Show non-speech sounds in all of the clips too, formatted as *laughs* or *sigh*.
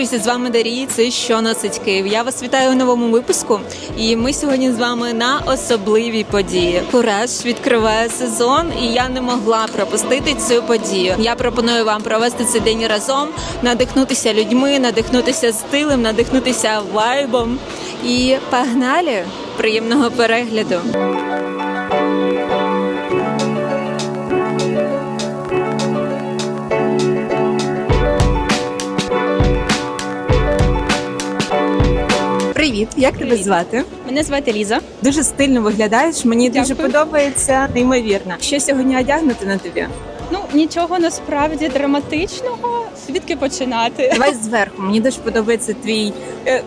друзі, з вами Дарія. Це що носить Київ. Я вас вітаю у новому випуску. І ми сьогодні з вами на особливій події. Кураж відкриває сезон, і я не могла пропустити цю подію. Я пропоную вам провести цей день разом, надихнутися людьми, надихнутися стилем, надихнутися вайбом. І погнали! Приємного перегляду! Привіт, як тебе звати? Мене звати Ліза. Дуже стильно виглядаєш. Мені дуже подобається, неймовірно. Що сьогодні одягнути на тобі? Ну нічого насправді драматичного. Звідки починати? Давай зверху. Мені дуже подобається твій. е,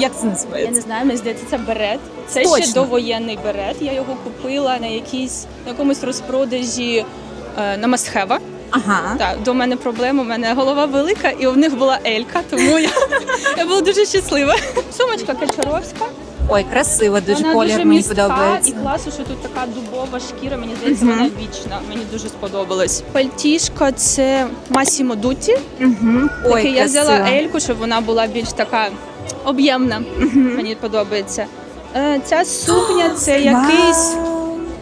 Як це Я не знаю, мені здається, це берет. Це Точно. ще довоєнний берет. Я його купила на якійсь на якомусь розпродажі е, на Масхева. Ага. Так, до мене проблема. У мене голова велика, і у них була елька, тому я, я була дуже щаслива. Сумочка Качаровська. Ой, красиво, дуже вона колір дуже мені містка подобається. і класно, що тут така дубова шкіра. Мені здається, Мгм. вона вічна. Мені дуже сподобалось. Пальтішка це Масімо Дуті. Угу. Ой, я взяла ельку, щоб вона була більш така об'ємна. Мені подобається. Е, Ця сукня це якийсь. Вау.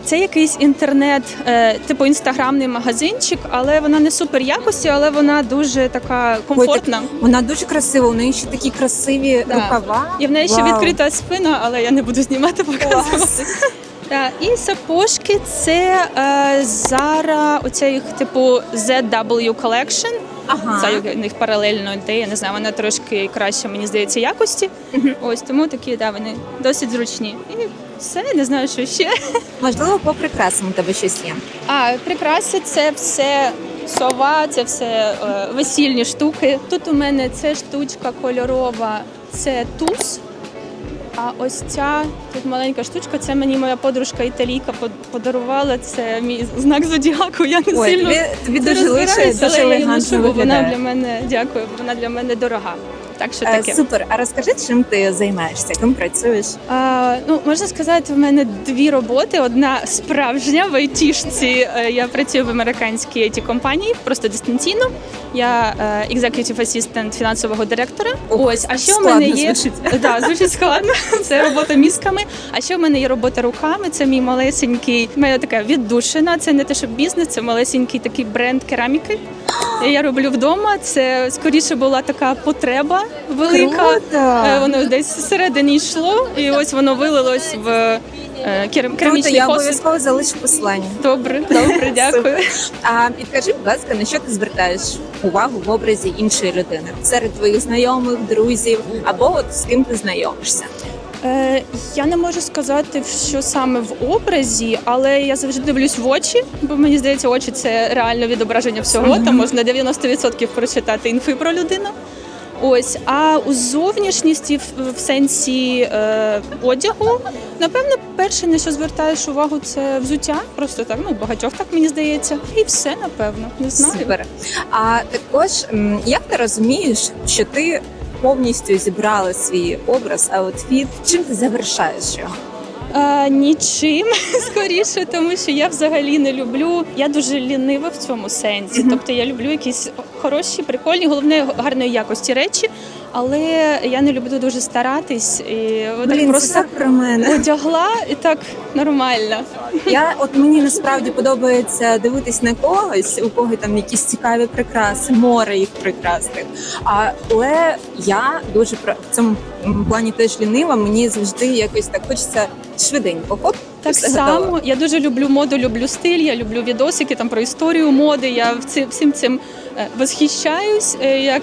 Це якийсь інтернет, е, типу інстаграмний магазинчик, але вона не супер якості, але вона дуже така комфортна. Вона дуже красива. У неї ще такі красиві Да. рукава. І в неї ще відкрита спина, але я не буду знімати показувати. Так, і сапожки це е, Zara, оця їх типу ZW Collection. Ага. Це у них паралельно йде, я не знаю, вона трошки краще, мені здається, якості. Ось тому такі, да, вони досить зручні. І все, не знаю, що ще. Можливо, по прикрасам у тебе щось є. А прикраси це все сова, це все е, весільні штуки. Тут у мене це штучка кольорова, це туз. А ось ця тут маленька штучка, це мені моя подружка італійка под- подарувала. Це мій знак зодіаку. Я не Ой, сильно тобі, тобі це дуже лише дуже але я її елегантно ношу, бо вона виглядає. для мене дякую. Вона для мене дорога. Так що Е, таке. Супер. А розкажи, чим ти займаєшся? Ким працюєш? А, ну можна сказати, в мене дві роботи. Одна справжня в айтішці. Е, Я працюю в американській it компанії просто дистанційно. Я е, executive assistant фінансового директора. Ох, Ось, а ще в мене є звучить. да, звучить складно. *laughs* Це робота мізками. А ще в мене є робота руками. Це мій малесенький. в мене така віддушина. Це не те, що бізнес, це малесенький такий бренд кераміки. Я роблю вдома. Це скоріше була така потреба велика. Круто! Е, Воно десь всередині йшло, і ось воно вилилось в е, Круто, керамічний я обов'язково залишу посилання. Добре, *laughs* добре, дякую. А підкажи, будь ласка, на що ти звертаєш увагу в образі іншої людини серед твоїх знайомих, друзів або от з ким ти знайомишся? Е, я не можу сказати, що саме в образі, але я завжди дивлюсь в очі, бо мені здається, очі це реально відображення всього. Там можна 90% прочитати інфи про людину. Ось, а у зовнішністі в, сенсі е, одягу, напевно, перше, на що звертаєш увагу, це взуття. Просто так, ну багатьох так мені здається. І все, напевно, не знаю. Супер. А також м, як ти розумієш, що ти повністю зібрала свій образ, аутфіт? Чим ти завершаєш його? А, нічим *laughs* скоріше, тому що я взагалі не люблю. Я дуже лінива в цьому сенсі. Тобто я люблю якісь хороші, прикольні, головне гарної якості речі, але я не люблю дуже старатись і так Блін, це просто так про мене. одягла і так нормально. Я от мені насправді подобається дивитись на когось, у кого там якісь цікаві прикраси, море їх прекрасних. Але я дуже в цьому плані теж лінива. Мені завжди якось так хочеться швиденько. Хоп, Так само готово. я дуже люблю моду, люблю стиль, я люблю відосики там про історію моди. Я всім цим е, восхищаюсь е, як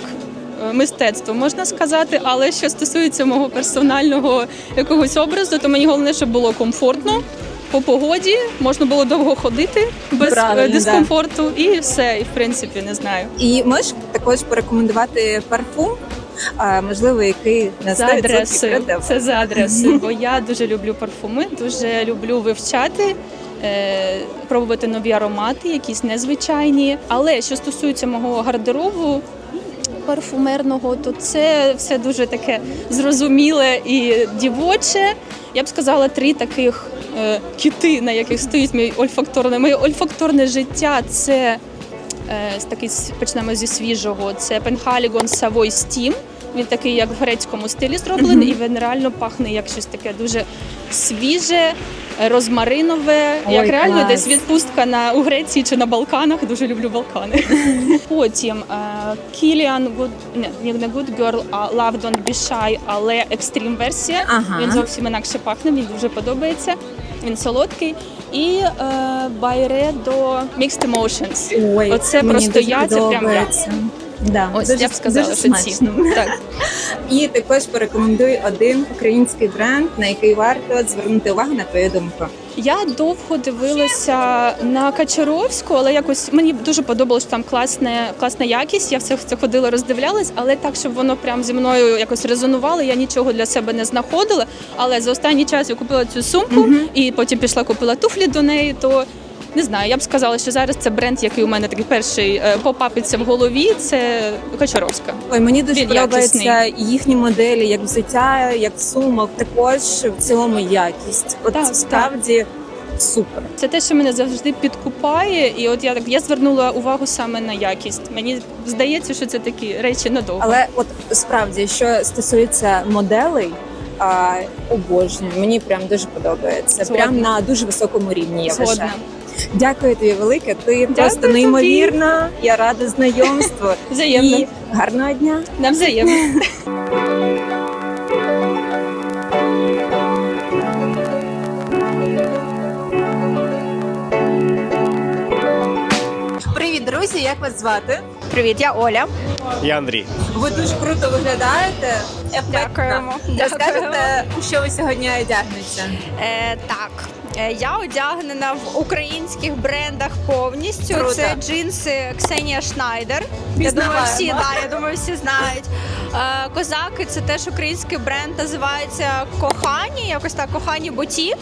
мистецтво, можна сказати. Але що стосується мого персонального якогось образу, то мені головне, щоб було комфортно. По погоді можна було довго ходити без е, Правильно, да. дискомфорту, і все. І в принципі не знаю. І можеш також порекомендувати парфум, а, можливо, який на За 100% адресою. Це за адресою, бо я дуже люблю парфуми, дуже люблю вивчати. е, Пробувати нові аромати, якісь незвичайні. Але що стосується мого гардеробу парфумерного, то це все дуже таке зрозуміле і дівоче. Я б сказала, три таких е, кіти, на яких стоїть мій ольфакторне. Моє ольфакторне життя це е, такий почнемо зі свіжого. Це Пенхалігон Савой Steam. Він такий, як в грецькому стилі зроблений, і він реально пахне як щось таке дуже свіже, розмаринове, Ой, як реально клас. десь відпустка на у Греції чи на Балканах. Дуже люблю Балкани. *laughs* Потім Кіліан Good, не, не Good Girl, а Love Don't Be Shy, але екстрім версія. Ага. Він зовсім інакше пахне, мені дуже подобається. Він солодкий. І е, Byredo Mixed Emotions. Ой, Оце мені просто дуже я, це прям я. Да, Ось дуже, я б сказала, дуже що ці. смачно. *laughs* Так. І також порекомендую один український бренд, на який варто звернути увагу на твою думку. Я довго дивилася на Качаровську, але якось мені дуже подобалось що там класне, класна якість. Я все це ходила, роздивлялась, але так, щоб воно прям зі мною якось резонувало, я нічого для себе не знаходила. Але за останній час я купила цю сумку і потім пішла купила туфлі до неї. То не знаю, я б сказала, що зараз це бренд, який у мене такий перший е, попапиться в голові. Це Качаровська. Ой, мені дуже подобаються їхні моделі, як взуття, як сумок. Також в цілому якість. От Так, справді супер. Це те, що мене завжди підкупає, і от я так я звернула увагу саме на якість. Мені здається, що це такі речі надовго. Але от справді, що стосується моделей. А, обожнюю, мені прям дуже подобається. Згодна. Прям на дуже високому рівні. Я вважаю. Дякую тобі велике. Ти просто тобі. неймовірна. Я рада знайомству. *laughs* Взаємно. І гарного дня. Навзаємно. *laughs* Привіт, друзі! Як вас звати? Привіт, я Оля. Я Андрій. Ви дуже круто виглядаєте. Ефектно. Дякуємо. Розкажете, у що ви сьогодні одягнете? Е, так, я одягнена в українських брендах повністю. Круто. Це джинси Ксенія Шнайдер. Я думаю, всі да, я думаю, всі знають. Е, козаки це теж український бренд, називається Кохані. Якось так, кохані бутік.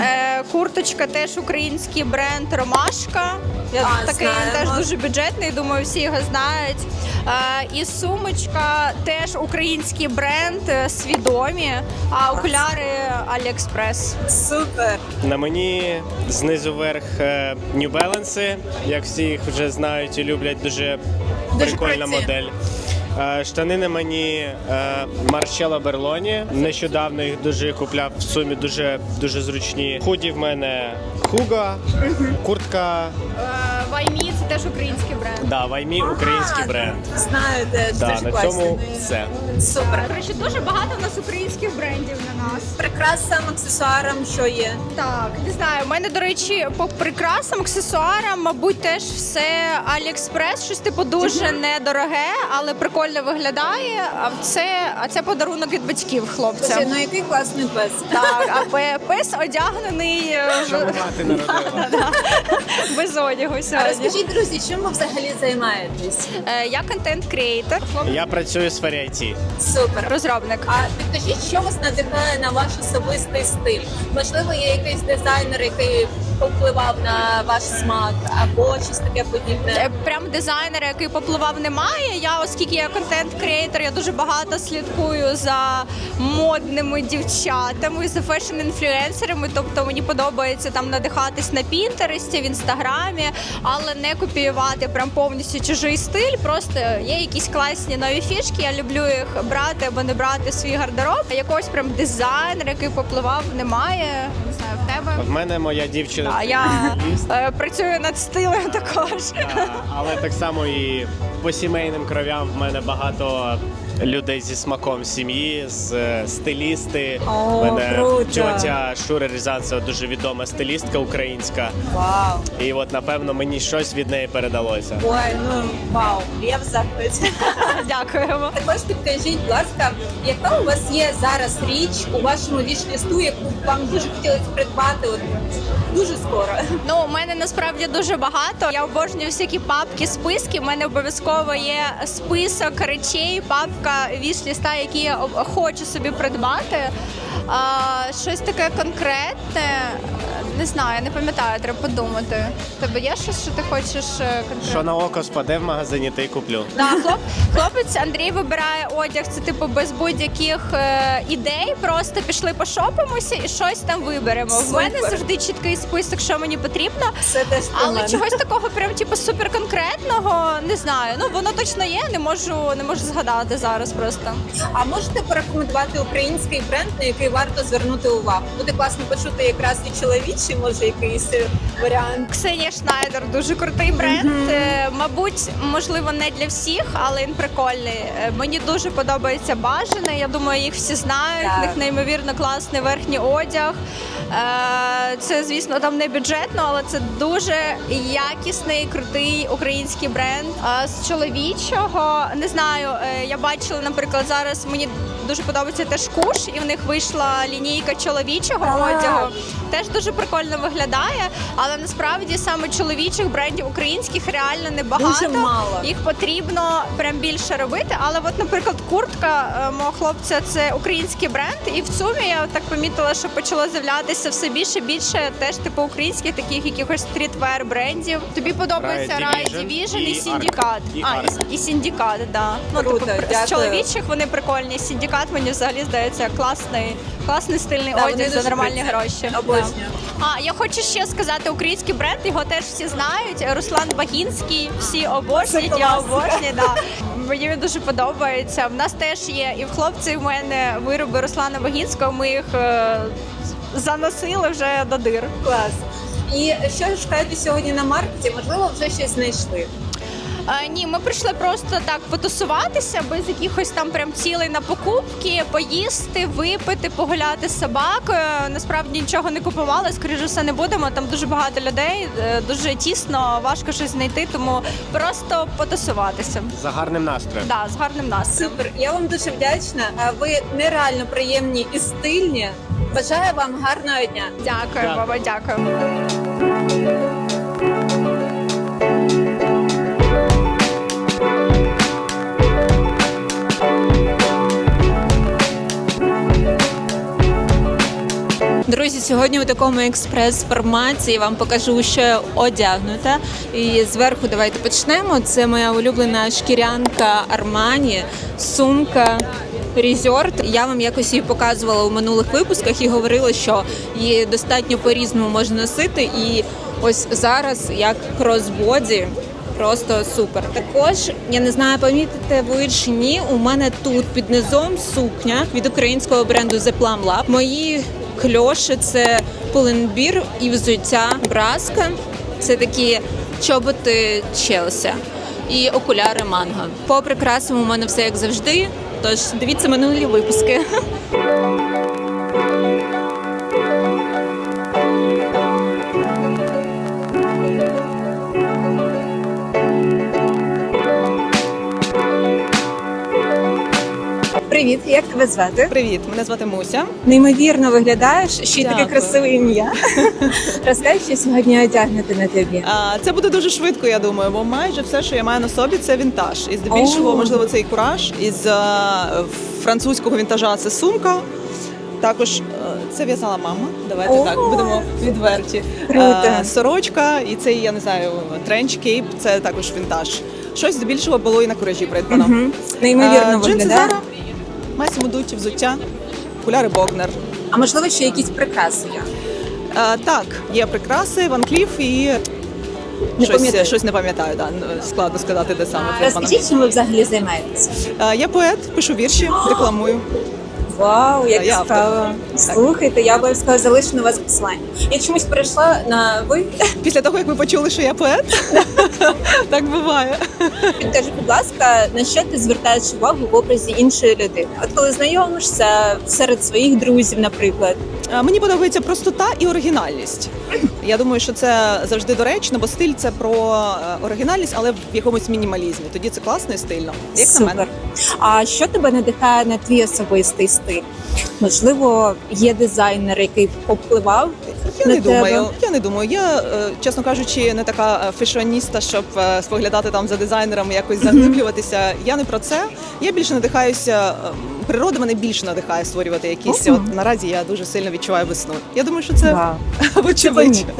Е, курточка теж український бренд Ромашка. Я А, такий знаємо. теж дуже бюджетний, думаю, всі його знають. Е, і сумочка теж український бренд, е, свідомі, а окуляри Аліекспрес. Супер. На мені знизу вверх е, New Balance, як всі їх вже знають і люблять, дуже, прикольна праці. модель. Е, Штани на мені Марчело Берлоні. Нещодавно їх дуже купляв в сумі, дуже дуже зручні. Худі в мене Хуга, куртка Ваймі теж український бренд. да, Ваймі, український бренд. Знаєте, Да, дуже на цьому все. Супер. До речі, дуже багато в нас українських брендів на нас. Прикрасам, аксесуарам, що є. Так, не знаю. У мене, до речі, по прикрасам, аксесуарам, мабуть, теж все Аліекспрес, щось типу дуже недороге, але прикольно виглядає. А це, а це подарунок від батьків хлопцям. Слухай, ну який класний пес. Так, а пе- пес одягнений е, в- Мати народила. *laughs* без одягу А сьогодні. розкажіть, друзі, чим ви взагалі займаєтесь? Е, Я контент-креатор, Я працюю в сфері IT. Супер. розробник. А підкажіть, що вас надихає на ваш особистий стиль? Можливо, є якийсь дизайнер, який повпливав на ваш смак, або щось таке подібне. Е, Прям дизайнера, який попливав, немає. Я, оскільки я контент-креатор, я дуже багато слідкую за модними дівчатами, за фешн-інфлюенсерами. Тобто мені подобається там надихатись на Пінтересті, в інстаграмі, але не копіювати прям повністю чужий стиль. Просто є якісь класні нові фішки. Я люблю їх брати або не брати в свій гардероб. Якогось прям дизайнера, який попливав, немає. Не в тебе. В мене моя дівчина. А я е, працюю над стилем також. А, Але так само і по сімейним кровям в мене багато людей зі смаком сім'ї, з е, стилісти. О, мене круто. тьотя Шура Різанцева дуже відома стилістка українська. Вау. І от напевно мені щось від неї передалося. Ой, ну вау, я в захваті. *laughs* Дякуємо. Також підкажіть, будь ласка, яка у вас є зараз річ у вашому віш-лісту, яку вам дуже хотілося придбати от дуже скоро? Ну, у мене насправді дуже багато. Я обожнюю всякі папки, списки. У мене обов'язково є список речей, папка віш-ліста, які я хочу собі придбати. А, щось таке конкретне. не знаю, не пам'ятаю, треба подумати. Тебе є щось, що ти хочеш е, конкретно? Що на око спаде в магазині, ти й куплю. Да, хлоп, хлопець Андрій вибирає одяг. Це типу без будь-яких е, ідей. Просто пішли пошопимося і щось там виберемо. В мене Супер. завжди чіткий список, що мені потрібно. Це теж про Але мене. чогось такого прям типу супер конкретного не знаю. Ну воно точно є. Не можу не можу згадати зараз просто. А можете порекомендувати український бренд, на який варто звернути увагу? Буде класно почути якраз і чоловічий, може якийсь е, варіант. Ксенія Шнайдер дуже крутий бренд. Е, Мабуть, можливо, не для всіх, але він прикольний. Е, Мені дуже подобається бажане. Я думаю, їх всі знають. В них неймовірно класний верхній одяг. Це, звісно, там не бюджетно, але це дуже якісний, крутий український бренд. З чоловічого не знаю. Я бачила, наприклад, зараз мені дуже подобається теж куш, і в них вийшла лінійка чоловічого одягу. Теж дуже прикольно виглядає, але насправді саме чоловічих брендів українських реально небагато. Дуже мало. Їх потрібно прям більше робити. Але, от, наприклад, куртка е, мого хлопця це український бренд, і в цумі я так помітила, що почало з'являтися все більше більше теж типу українських таких якихось стрітвер брендів. Тобі подобається Riot Riot Division Division і, і Сіндікат. І а, і, і Сіндікат, да. Ну, Круто, типу, дякую. з чоловічих вони прикольні. Сіндікат мені взагалі здається класний, класний стильний Да, одяг за нормальні гроші. Обожнюю. Да. А я хочу ще сказати український бренд, його теж всі знають. Руслан Багінський, всі обожнюють, я обожнюю. Да. Мені він дуже подобається. В нас теж є і в хлопці в мене вироби Руслана Багінського. Ми їх е, заносили вже до дир. Клас. І що шукаєте сьогодні на маркеті? Можливо, вже щось знайшли. Е, ні, ми прийшли просто так потусуватися, без якихось там прям цілей на покупки, поїсти, випити, погуляти з собакою. Насправді нічого не купували, скоріше все не будемо. Там дуже багато людей, е, дуже тісно, важко щось знайти, тому просто потусуватися. За гарним настроєм. Да, з гарним настроєм. Супер. Я вам дуже вдячна. Ви нереально приємні і стильні. Бажаю вам гарного дня. Дякую, Дякую. баба, дякую. Друзі, сьогодні у такому експрес-форматі вам покажу, що я одягнута. І зверху давайте почнемо. Це моя улюблена шкірянка Армані, сумка. Резорт. Я вам якось її показувала у минулих випусках і говорила, що її достатньо по-різному можна носити. І ось зараз як кросбоді. Просто супер. Також я не знаю, помітите ви чи ні. У мене тут під низом сукня від українського бренду The Plum Lab. Мої кльоші це пуленбір і взуття браска. Це такі чоботи Челсі і окуляри манго. По прикрасам у мене все як завжди. Тож дивіться минулі випуски. *laughs* Привіт, як тебе звати? Привіт, мене звати Муся. Неймовірно виглядаєш, ще й таке Дякую. красиве ім'я. *laughs* Розкажи, що сьогодні одягнути на тобі. А, Це буде дуже швидко, я думаю, бо майже все, що я маю на собі, це вінтаж. І здебільшого, О. можливо, цей кураж із е, французького вінтажа це сумка. Також е, це в'язала мама. Давайте О. так будемо відверті. Круто. Е, Сорочка і цей, я не знаю, тренч кейп це також вінтаж. Щось здебільшого було і на куражі придбано. Мгм. Неймовірно Е, Джинси виглядає. Zara, Масімо Дуті, взуття, окуляри Богнер. А можливо, ще якісь прикраси є? Е, так, є прикраси, Ван Кліф і Не щось, пам'ятаю. щось не пам'ятаю, да. складно сказати, де саме. придбано. Розкажіть, чим ви взагалі займаєтеся? Е, Я поет, пишу вірші, рекламую. Вау, як Я цікаво. Слухайте, я обов'язково залишу на вас посилання. Я чомусь перейшла на ви. *laughs* Після того, як ви почули, що я поет, *laughs* так буває. Скажи, будь ласка, на що ти звертаєш увагу в образі іншої людини? От коли знайомишся серед своїх друзів, наприклад, Мені подобається простота і оригінальність. Я думаю, що це завжди доречно, бо стиль це про е, оригінальність, але в якомусь мінімалізмі. Тоді це класно і стильно. Як на мене. А що тебе надихає на твій особистий стиль? Можливо, є дизайнер, який повпливав Я на не тебе? думаю. Я не думаю. Я, е, чесно кажучи, не така е, фешоніста, щоб е, споглядати там за дизайнерами, якось заглиблюватися. Я не про це. Я більше надихаюся природа мене більше надихає створювати якісь. От наразі я дуже сильно відчуваю весну. Я думаю, що це *laughs* вочевидь. *laughs*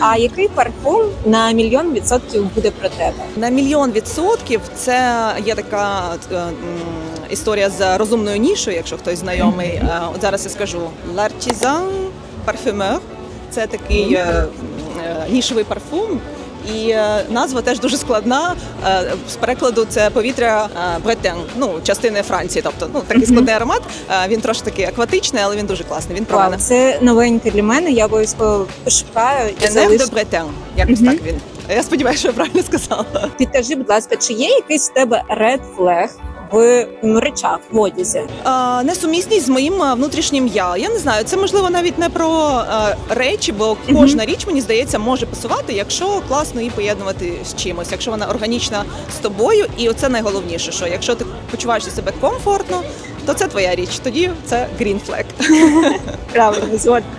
А який парфум на мільйон відсотків буде про тебе? На мільйон відсотків це є така е, історія з розумною нішою, якщо хтось знайомий. Е, От зараз я скажу L'Artisan Parfumeur. Це такий е, е, нішевий парфум. І назва теж дуже складна. З перекладу це повітря Бретен, ну частини Франції. Тобто ну такий складний аромат. Він трошки такий акватичний, але він дуже класний. Він про мене. це новеньке для мене. Я обов'язково пошукаю і де Бретен. Якось так він. Я сподіваюся, що я правильно сказала. Підкажи, будь ласка, чи є якийсь в тебе ред флег в речах в одязі? А, несумісність з моїм внутрішнім я. Я не знаю, це можливо навіть не про а, речі, бо кожна річ мені здається може пасувати, якщо класно її поєднувати з чимось, якщо вона органічна з тобою, і оце найголовніше, що якщо ти почуваєшся себе комфортно, то це твоя річ. Тоді це green flag. *laughs* Правильно, згодна.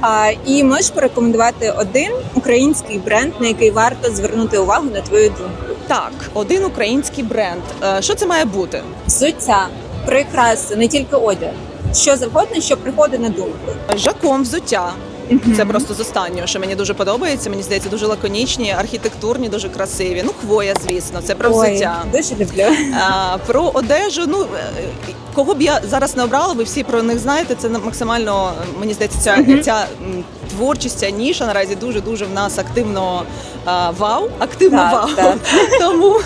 А, і можеш порекомендувати один український бренд, на який варто звернути увагу на твою думку. Так, один український бренд. Е, Що це має бути? Взуття, прикраси, не тільки одяг. Що завгодно, що приходить на думку. Жаком взуття. Це просто з останнього, що мені дуже подобається. Мені здається, дуже лаконічні, архітектурні, дуже красиві. Ну, хвоя, звісно, це про Ой, взуття. дуже люблю. А, про одежу, ну е, кого б я зараз не обрала, ви всі про них знаєте. Це максимально мені здається, ця, ця творчість, ця ніша наразі дуже дуже в нас активно а, вау, активно Так, вау. так. *laughs* Тому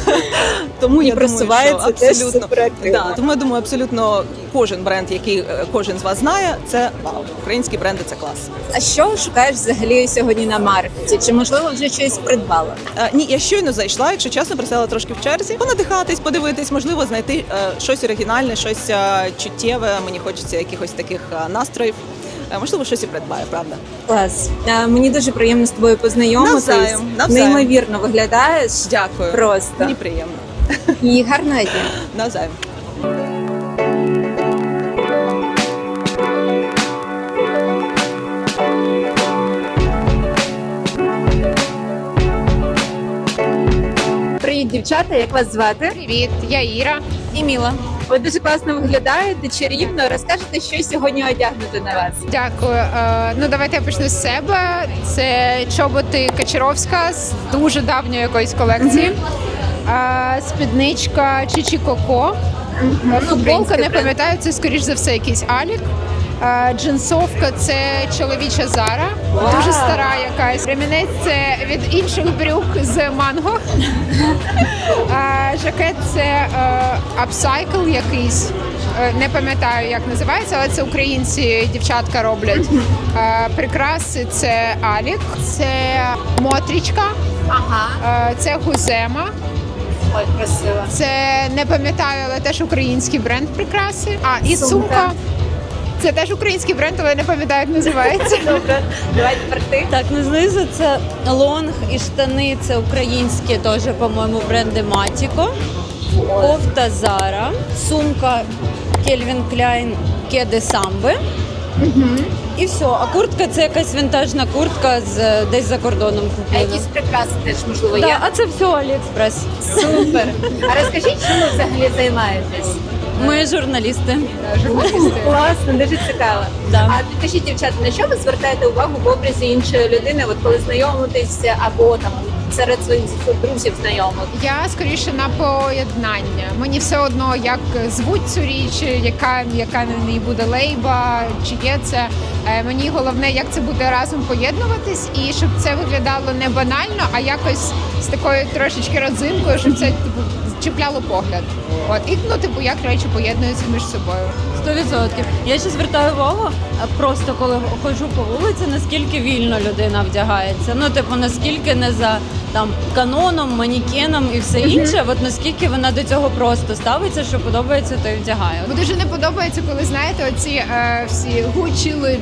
тому І я думаю, просувається що абсолютно да, тому я думаю, абсолютно кожен бренд, який е, кожен з вас знає, це вау. Українські бренди це клас. А що шукаєш взагалі сьогодні на маркеті? Чи можливо вже щось придбала? Е, Ні, я щойно зайшла, якщо чесно, присела трошки в черзі. Понадихатись, подивитись, можливо, знайти е, щось оригінальне, щось е, чуттєве. Мені хочеться якихось таких е, настроїв. Е, Можливо, щось і придбаю, правда. Клас. А, мені дуже приємно з тобою познайомитись. Навзаєм, навзаєм. Неймовірно виглядаєш. Дякую. Просто. Мені приємно. І гарного дня. Навзаєм. Привіт, дівчата, як вас звати? Привіт, я Іра. І Міла. Ви дуже класно виглядаєте, чарівно. Розкажете, що сьогодні одягнути на вас. Дякую. Е, Ну давайте я почну з себе. Це чоботи Качаровська з дуже давньої якоїсь колекції. Е, Спідничка Чичі Коко. Футболка не пам'ятаю, це скоріш за все якийсь Алік. Джинсовка це чоловіча Зара, дуже стара якась. Ремінець це від інших брюк з манго. Жакет це е, апсайкл якийсь. Е, Не пам'ятаю, як називається, але це українці дівчатка роблять. Прикраси це Алік, це Мотрічка, це Гузема. ой, красиво. Це не пам'ятаю, але теж український бренд прикраси. А і Сумка. Це теж український бренд, але не пам'ятаю, як називається. *laughs* Добре, давайте тепер ти. Так, ну знизу це лонг і штани. Це українські теж, по-моєму, бренди Матіко. Кофта Зара, сумка Кельвін Кляйн Кеди Самби. І все. А куртка це якась вінтажна куртка з десь за кордоном А куплена. якісь прикраси теж можливо Да, є. а це все Аліекспрес. Супер. А розкажіть, чим ви взагалі займаєтесь? Ми журналісти. Класно, дуже цікаво. Да. А підкажіть, дівчата, на що ви звертаєте увагу в образі іншої людини, от коли знайомитесь або там серед своїх друзів знайомих? Я скоріше на поєднання. Мені все одно, як звуть цю річ, яка, яка на ній буде лейба, чи є це. Е, Мені головне, як це буде разом поєднуватись, і щоб це виглядало не банально, а якось з такою трошечки родзинкою, щоб це типу чіпляло погляд. От і ну, типу, як речі поєднуються між собою. Сто відсотків. Я ще звертаю увагу, просто коли ходжу по вулиці, наскільки вільно людина вдягається. Ну, типу, наскільки не за там каноном, манікеном і все інше, от наскільки вона до цього просто ставиться, що подобається, то й вдягає. Бо дуже не подобається, коли знаєте, оці е, всі гучі, Луї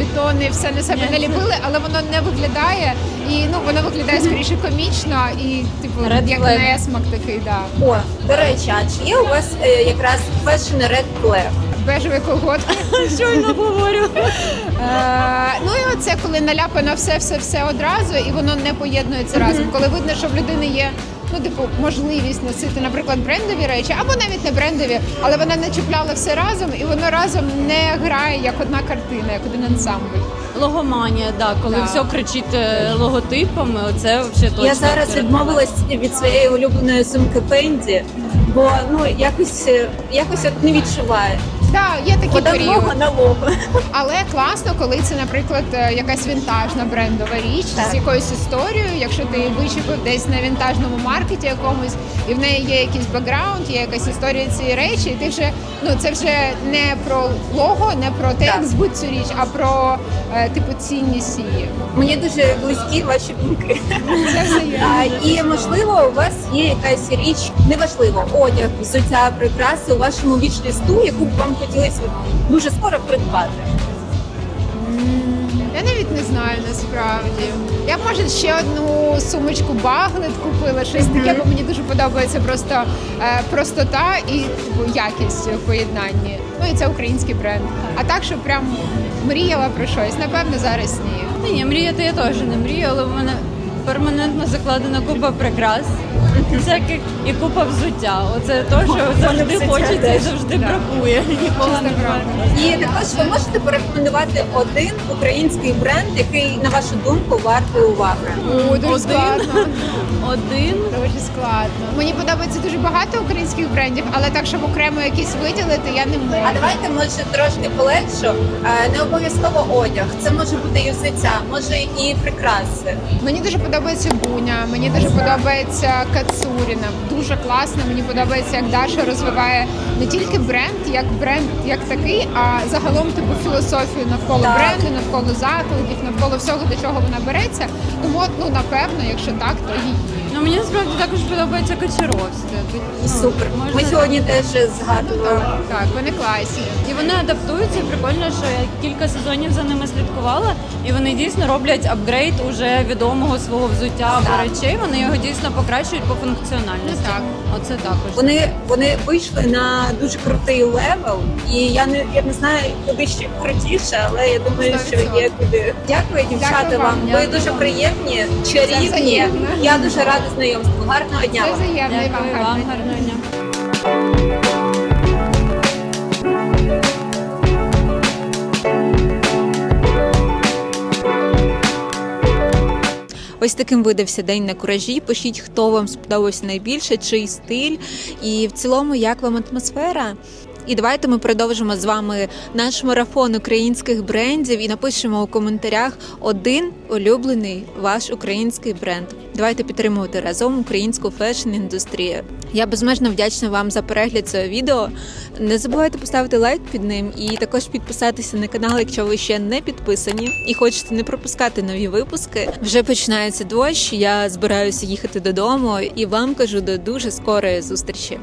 все на себе Ні, наліпили, але воно не виглядає. І ну воно виглядає скоріше комічно і типу Red як flag. несмак такий, да. О, до речі, а чи є у вас е, якраз fashion red flag? Бежеві колготки. *laughs* Щойно говорю. Е, ну і оце коли наляпано все, все, все одразу, і воно не поєднується разом. Коли видно, що в людини є ну типу можливість носити, наприклад, брендові речі, або навіть не брендові, але вона не чіпляла все разом, і воно разом не грає як одна картина, як один ансамбль. Логоманія, да, коли Так. все кричить е, логотипами, це взагалі точно. Я зараз перед- відмовилась від своєї улюбленої сумки Пенді, бо ну якось якось от не відчуваю. Так, є такий Подамо період. на лого. Але класно, коли це, наприклад, е, якась вінтажна брендова річ Так. з якоюсь історією. Якщо ти її вичепив десь на вінтажному маркеті якомусь, і в неї є якийсь бекграунд, є якась історія цієї речі, і ти вже ну це вже не про лого, не про те, як збуть цю річ, а про е, типу цінність її. Мені дуже близькі ваші думки. Це взаємно. А, і можливо, у вас є якась річ, неважливо, одяг, взуття, прикраси у вашому вічлісту, яку б вам хотілося дуже скоро придбати. Я навіть не знаю насправді. Я б може ще одну сумочку Баглет купила, щось таке, бо мені дуже подобається просто е, простота і типу, якість в поєднанні. Ну і це український бренд. А так, що прям мріяла про щось, напевно, зараз ні. Ні, ні, мріяти я теж не мрію, але в мене перманентно закладена купа прикрас. Всяких і купа взуття. Оце то, що завжди хочеться і завжди бракує. Ніколи. І також ви можете порекомендувати один український бренд, який, на вашу думку, вартий уваги. О, дуже Один. складно. Один. Дуже складно. Мені подобається дуже багато українських брендів, але так, щоб окремо якісь виділити, я не можу. А давайте може трошки полегшу. Е, Не обов'язково одяг. Це може бути і взуття, може і прикраси. Мені дуже подобається Буня, мені дуже подобається Кацуріна. Дуже класно. Мені подобається, як Даша розвиває не тільки бренд, як бренд як такий, а загалом типу філософію навколо Так. бренду, навколо закладів, навколо всього, до чого вона береться. Тому ну напевно, якщо так, то її. Також подобається Кочаровська. Тут, ну, Супер. можна- Ми сьогодні теж згадували. Так, вони класні. І вони адаптуються. І Прикольно, що я кілька сезонів за ними слідкувала, і вони дійсно роблять апгрейд уже відомого свого взуття або речей. Вони його дійсно покращують по функціональності. Ну, так. Оце також. Вони вони вийшли на дуже крутий левел, і я не я не знаю, куди ще крутіше, але я думаю, що 100%. є куди. Дякую, дівчата. Дякую вам. вам. Ви Дякую дуже вам. приємні, чарівні. взаємно. Я дуже рада знайомству. Гарного дня. Це взаємно і вам Дякую вам, гарного гарного дня. Ось таким видався день на куражі. Пишіть, хто вам сподобався найбільше, чий стиль, і в цілому, як вам атмосфера. І давайте ми продовжимо з вами наш марафон українських брендів і напишемо у коментарях один улюблений ваш український бренд. Давайте підтримувати разом українську фешн-індустрію. Я безмежно вдячна вам за перегляд цього відео. Не забувайте поставити лайк під ним і також підписатися на канал, якщо ви ще не підписані і хочете не пропускати нові випуски. Вже починається дощ. Я збираюся їхати додому і вам кажу до дуже скорої зустрічі.